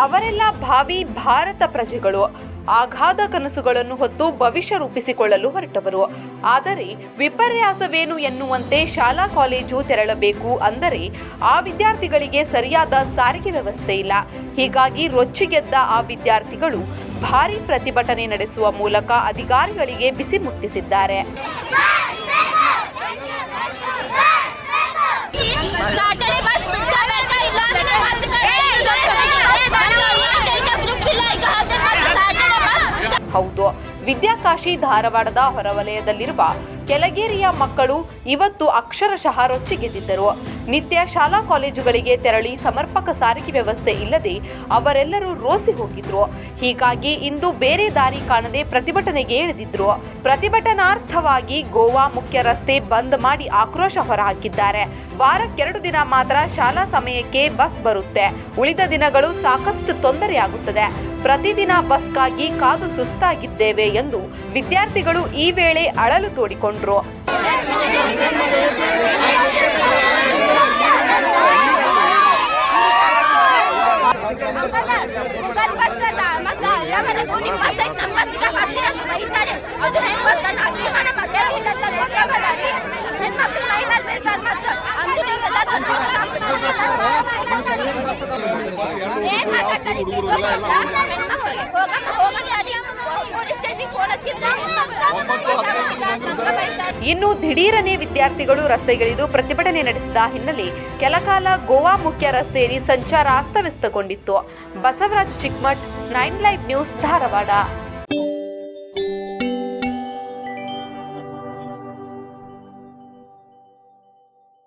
ಅವರೆಲ್ಲ ಭಾವಿ ಭಾರತ ಪ್ರಜೆಗಳು. ಆಘಾತ ಕನಸುಗಳನ್ನು ಹೊತ್ತು ಭವಿಷ್ಯ ರೂಪಿಸಿಕೊಳ್ಳಲು ಹೊರಟವರು. ಆದರೆ ವಿಪರ್ಯಾಸವೇನು ಎನ್ನುವಂತೆ ಶಾಲಾ ಕಾಲೇಜು ತೆರಳಬೇಕು ಅಂದರೆ ಆ ವಿದ್ಯಾರ್ಥಿಗಳಿಗೆ ಸರಿಯಾದ ಸಾರಿಗೆ ವ್ಯವಸ್ಥೆ ಇಲ್ಲ. ಹೀಗಾಗಿ ರೊಚ್ಚಿಗೆದ್ದ ಆ ವಿದ್ಯಾರ್ಥಿಗಳು ಭಾರಿ ಪ್ರತಿಭಟನೆ ನಡೆಸುವ ಮೂಲಕ ಅಧಿಕಾರಿಗಳಿಗೆ ಬಿಸಿ ಮುಟ್ಟಿಸಿದ್ದಾರೆ ಸಾಟರ್ಡೆ ಬಸ್ ಬಿಡ್ಸಬೇಕಾ ಇಲ್ಲ ಅಂದ್ರೆ ಹತ್ತು ಕಡೆ ಗ್ರೂಪ್ ಇಲ್ಲ ಈಗ ಹತ್ತು ಸಾಟರ್ಡೆ ಬಸ್ ಹೌದು. ವಿದ್ಯಾಕಾಶಿ ಧಾರವಾಡದ ಹೊರವಲಯದಲ್ಲಿರುವ ಕೆಳಗೇರಿಯ ಮಕ್ಕಳು ಇವತ್ತು ಅಕ್ಷರಶಃ ರೊಚ್ಚಿಗೆದ್ದಿದ್ದರು ನಿತ್ಯ ಶಾಲಾ ಕಾಲೇಜುಗಳಿಗೆ ತೆರಳಿ ಸಮರ್ಪಕ ಸಾರಿಗೆ ವ್ಯವಸ್ಥೆ ಇಲ್ಲದೆ ಅವರೆಲ್ಲರೂ ರೋಸಿ ಹೋಗಿದ್ರು. ಹೀಗಾಗಿ ಇಂದು ಬೇರೆ ದಾರಿ ಕಾಣದೆ ಪ್ರತಿಭಟನೆಗೆ ಇಳಿದಿದ್ರು. ಪ್ರತಿಭಟನಾರ್ಥವಾಗಿ ಗೋವಾ ಮುಖ್ಯ ರಸ್ತೆ ಬಂದ್ ಮಾಡಿ ಆಕ್ರೋಶ ಹೊರಹಾಕಿದ್ದಾರೆ. ವಾರಕ್ಕೆರಡು ದಿನ ಮಾತ್ರ ಶಾಲಾ ಸಮಯಕ್ಕೆ ಬಸ್ ಬರುತ್ತೆ. ಉಳಿದ ದಿನಗಳು ಸಾಕಷ್ಟು ತೊಂದರೆಯಾಗುತ್ತದೆ. ಪ್ರತಿದಿನ ಬಸ್ಗಾಗಿ ಕಾದು ಸುಸ್ತಾಗಿದ್ದೇವೆ ಎಂದು ವಿದ್ಯಾರ್ಥಿಗಳು ಈ ವೇಳೆ ಅಳಲು ತೋಡಿಕೊಂಡ್ರು ಬಸ್ ಇನ್ನು ದಿಢೀರನೆ ವಿದ್ಯಾರ್ಥಿಗಳು ರಸ್ತೆಗಿಳಿದು ಪ್ರತಿಭಟನೆ ನಡೆಸಿದ ಹಿನ್ನೆಲೆ ಕೆಲಕಾಲ ಗೋವಾ ಮುಖ್ಯ ರಸ್ತೆಯಲ್ಲಿ ಸಂಚಾರ ಅಸ್ತವ್ಯಸ್ತಗೊಂಡಿತ್ತು. Basavaraj Chikmath nine live news Dharwad.